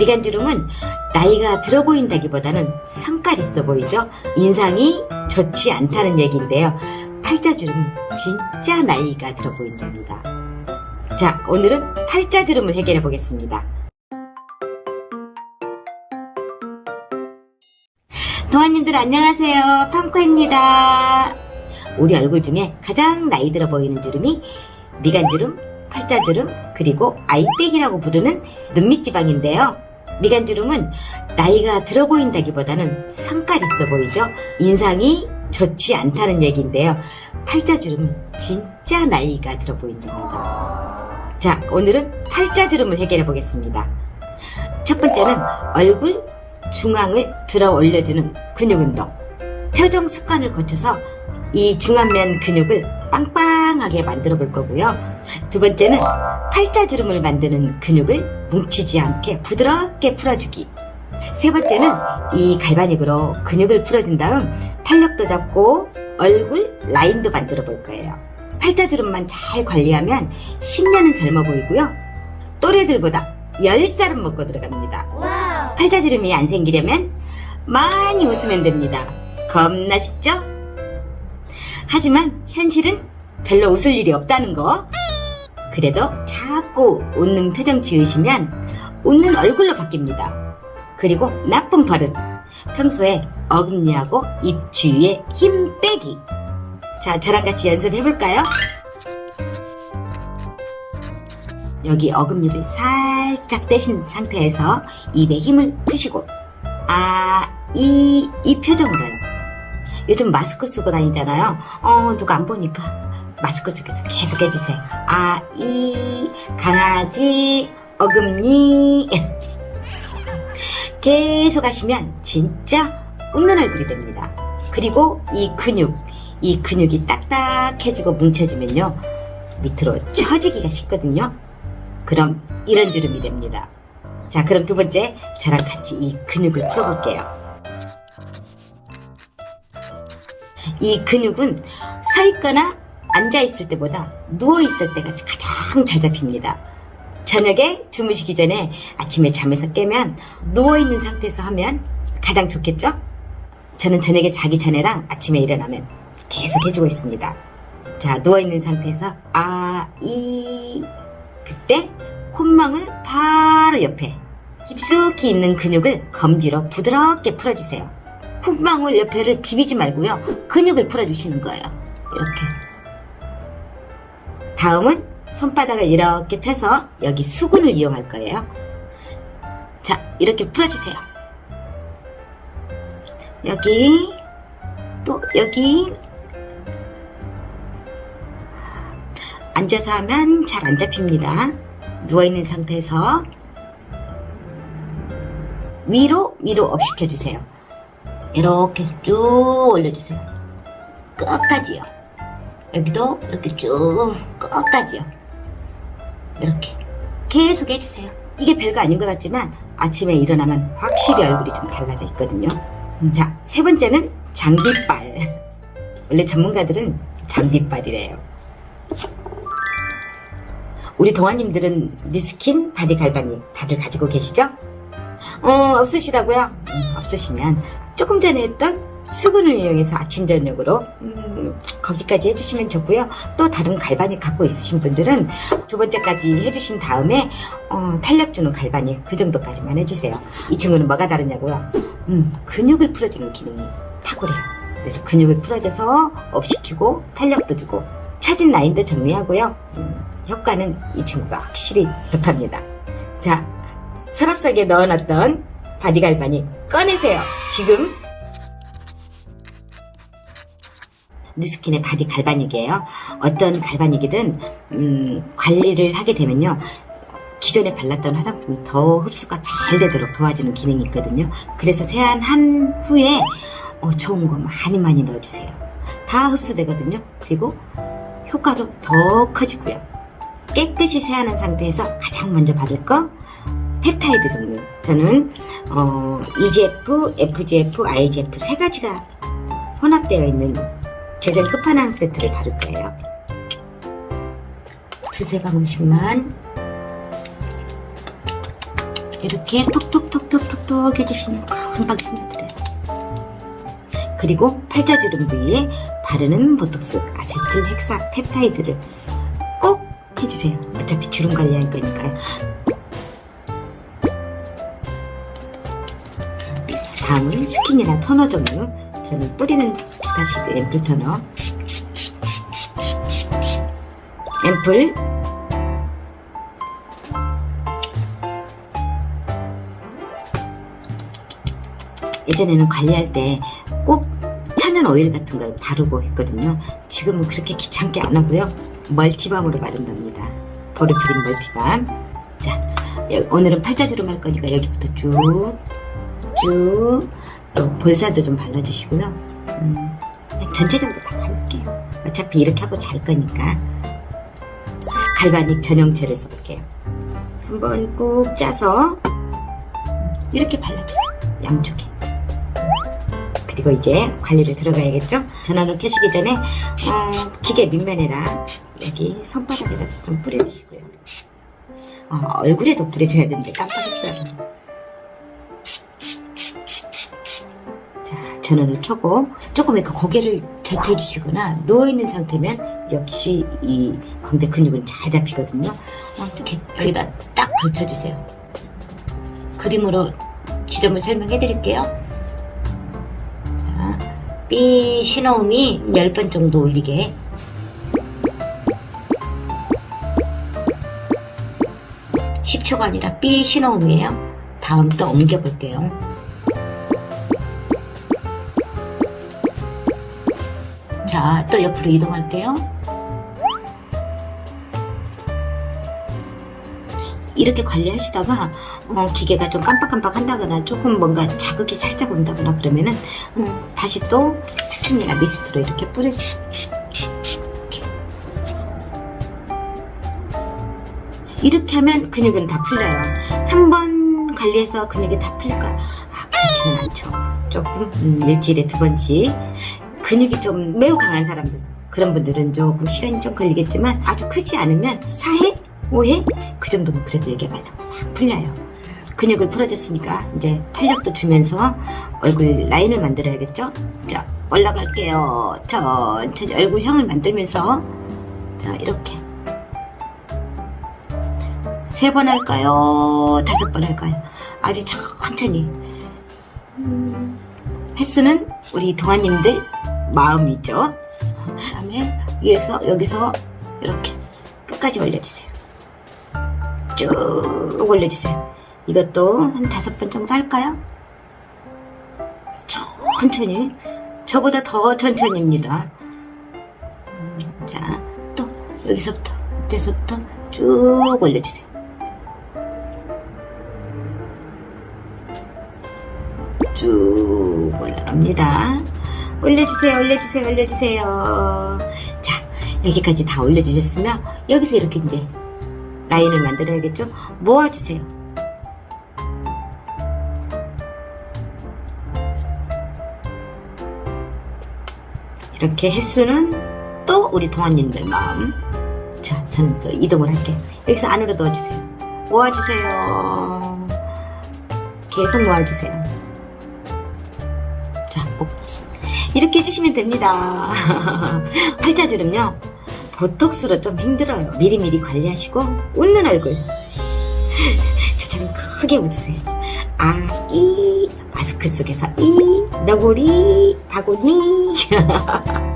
미간주름은 나이가 들어 보인다기보다는 성깔 있어 보이죠? 인상이 좋지 않다는 얘기인데요. 팔자주름은 진짜 나이가 들어 보인답니다. 자, 오늘은 팔자주름을 해결해 보겠습니다. 동아님들 안녕하세요. 팡코입니다. 우리 얼굴 중에 가장 나이 들어 보이는 주름이 미간주름, 팔자주름, 그리고 아이백이라고 부르는 눈밑지방인데요. 미간주름은 나이가 들어 보인다기보다는 성깔 있어 보이죠? 인상이 좋지 않다는 얘기인데요. 팔자주름은 진짜 나이가 들어 보인답니다. 자, 오늘은 팔자주름을 해결해 보겠습니다. 첫 번째는 얼굴 중앙을 들어 올려주는 근육 운동. 표정 습관을 거쳐서 이 중안면 근육을 빵빵하게 만들어 볼 거고요. 두 번째는 팔자주름을 만드는 근육을 뭉치지 않게 부드럽게 풀어주기. 세 번째는 이 갈바닉으로 근육을 풀어준 다음 탄력도 잡고 얼굴 라인도 만들어 볼 거예요. 팔자주름만 잘 관리하면 10년은 젊어 보이고요. 또래들보다 10살은 먹고 들어갑니다. 팔자주름이 안 생기려면 많이 웃으면 됩니다. 겁나 쉽죠? 하지만 현실은 별로 웃을 일이 없다는 거. 그래도 자꾸 웃는 표정 지으시면 웃는 얼굴로 바뀝니다. 그리고 나쁜 버릇. 평소에 어금니하고 입 주위에 힘 빼기. 자, 저랑 같이 연습해볼까요? 여기 어금니를 살짝 떼신 상태에서 입에 힘을 푸시고 아, 이, 이 표정으로요. 요즘 마스크 쓰고 다니잖아요. 어, 누가 안 보니까 마스크 쓰면서 계속 해주세요. 아, 이, 강아지, 어금니. 계속 하시면 진짜 웃는 얼굴이 됩니다. 그리고 이 근육, 이 근육이 딱딱해지고 뭉쳐지면요. 밑으로 처지기가 쉽거든요. 그럼 이런 주름이 됩니다. 자, 그럼 두 번째, 저랑 같이 이 근육을 풀어볼게요. 이 근육은 서 있거나 앉아 있을 때보다 누워 있을 때가 가장 잘 잡힙니다. 저녁에 주무시기 전에 아침에 잠에서 깨면 누워 있는 상태에서 하면 가장 좋겠죠? 저는 저녁에 자기 전에랑 아침에 일어나면 계속 해주고 있습니다. 자, 누워 있는 상태에서 아, 이 그때 콧망울 바로 옆에 깊숙이 있는 근육을 검지로 부드럽게 풀어주세요. 콧망울 옆에를 비비지 말고요. 근육을 풀어주시는 거예요. 이렇게. 다음은 손바닥을 이렇게 펴서 여기 수근을 이용할 거예요. 자, 이렇게 풀어주세요. 여기, 또 여기. 앉아서 하면 잘 안 잡힙니다. 누워있는 상태에서 위로, 위로 업 시켜주세요. 이렇게 쭉 올려주세요. 끝까지요. 여기도 이렇게 쭉 끝까지요. 이렇게 계속 해주세요. 이게 별거 아닌 것 같지만 아침에 일어나면 확실히 얼굴이 좀 달라져 있거든요. 음, 자, 세 번째는 장비빨. 원래 전문가들은 장비빨이래요. 우리 동아님들은 니스킨 바디 갈바니 다들 가지고 계시죠? 어, 없으시다고요? 음, 없으시면 조금 전에 했던 수분을 이용해서 아침 저녁으로 음, 거기까지 해주시면 좋고요. 또 다른 갈바닉 갖고 있으신 분들은 두 번째까지 해주신 다음에 어, 탄력 주는 갈바닉 그 정도까지만 해주세요. 이 친구는 뭐가 다르냐고요? 음, 근육을 풀어주는 기능이 탁월해요. 그래서 근육을 풀어줘서 업시키고 탄력도 주고 처진 라인도 정리하고요. 음, 효과는 이 친구가 확실히 좋답니다. 자, 서랍 속에 넣어놨던 바디 갈바닉 꺼내세요. 지금 뉴스킨의 바디 갈바닉이에요. 어떤 갈바닉이든 음, 관리를 하게 되면요. 기존에 발랐던 화장품이 더 흡수가 잘 되도록 도와주는 기능이 있거든요. 그래서 세안한 후에 어, 좋은 거 많이 많이 넣어주세요. 다 흡수되거든요. 그리고 효과도 더 커지고요. 깨끗이 세안한 상태에서 가장 먼저 바를 거 펩타이드 종류. 저는 어, EGF, FGF, IGF 세 가지가 혼합되어 있는 제일 끝판왕 세트를 바를 거예요. 두세 방울씩만 이렇게 톡톡톡톡톡톡 해주시면 금방 스며들어요. 그리고 팔자주름 부위에 바르는 보톡스 아세틸 헥사 펩타이드를 꼭 해주세요. 어차피 주름 관리할 거니까요. 다음은 스킨이나 토너 종류. 저는 뿌리는 비타시드 앰플 토너. 앰플 예전에는 관리할 때 꼭 천연 오일 같은 걸 바르고 했거든요. 지금은 그렇게 귀찮게 안 하고요. 멀티밤으로 바른답니다. 보르피린 멀티밤. 자, 여- 오늘은 팔자주름 할 거니까 여기부터 쭉, 쭉, 또 볼살도 좀 발라주시고요. 음, 전체적으로 다 바를게요. 어차피 이렇게 하고 잘 거니까. 갈바닉 전용체를 써볼게요. 한번 꾹 짜서 이렇게 발라주세요. 양쪽에. 그리고 이제 관리를 들어가야겠죠? 전원을 켜시기 전에 어, 기계 밑면에랑 여기 손바닥에다 좀 뿌려주시고요. 어, 얼굴에도 뿌려줘야 되는데 깜빡했어요. 전원을 켜고 조금 이렇게 고개를 절제해 주시거나 누워있는 상태면 역시 이 광대 근육은 잘 잡히거든요. 어, 이렇게 여기다 딱 걸쳐주세요. 그림으로 지점을 설명해 드릴게요. 자, B 신호음이 10번 정도 울리게 10초가 아니라 B 신호음이에요. 다음 또 옮겨볼게요. 자, 또 옆으로 이동할게요. 이렇게 관리하시다가 어, 기계가 좀 깜빡깜빡 한다거나 조금 뭔가 자극이 살짝 온다거나 그러면은 음, 다시 또 스킨이나 미스트로 이렇게 뿌려주세요. 이렇게. 하면 근육은 다 풀려요. 한 번 관리해서 근육이 다 풀릴까요? 아, 그렇지는 않죠. 조금 음, 일주일에 두 번씩 근육이 좀 매우 강한 사람들 그런 분들은 조금 시간이 좀 걸리겠지만 아주 크지 않으면 4회, 5회 그 정도면 그래도 이게 말랑말랑 풀려요. 근육을 풀어줬으니까 이제 탄력도 주면서 얼굴 라인을 만들어야겠죠? 자, 올라갈게요. 천천히 얼굴형을 만들면서 자, 이렇게 세 번 할까요? 다섯 번 할까요? 아주 천천히 음, 횟수는 우리 동아님들 마음이죠. 그다음에 위에서 여기서 이렇게 끝까지 올려주세요. 쭉 올려주세요. 이것도 한 다섯 번 정도 할까요? 천천히. 저보다 더 천천히입니다. 음, 자, 또 여기서부터, 이때서부터 쭉 올려주세요. 쭉 올라갑니다. 올려주세요, 올려주세요, 올려주세요. 자, 여기까지 다 올려주셨으면 여기서 이렇게 이제 라인을 만들어야겠죠? 모아주세요. 이렇게 횟수는 또 우리 동안님들 마음. 자, 저는 또 이동을 할게요. 여기서 안으로 넣어주세요. 모아주세요. 계속 모아주세요. 이렇게 해주시면 됩니다. 팔자주름요. 보톡스로 좀 힘들어요. 미리미리 관리하시고 웃는 얼굴. 저처럼 크게 웃으세요. 아, 이 마스크 속에서 이 너구리 바구니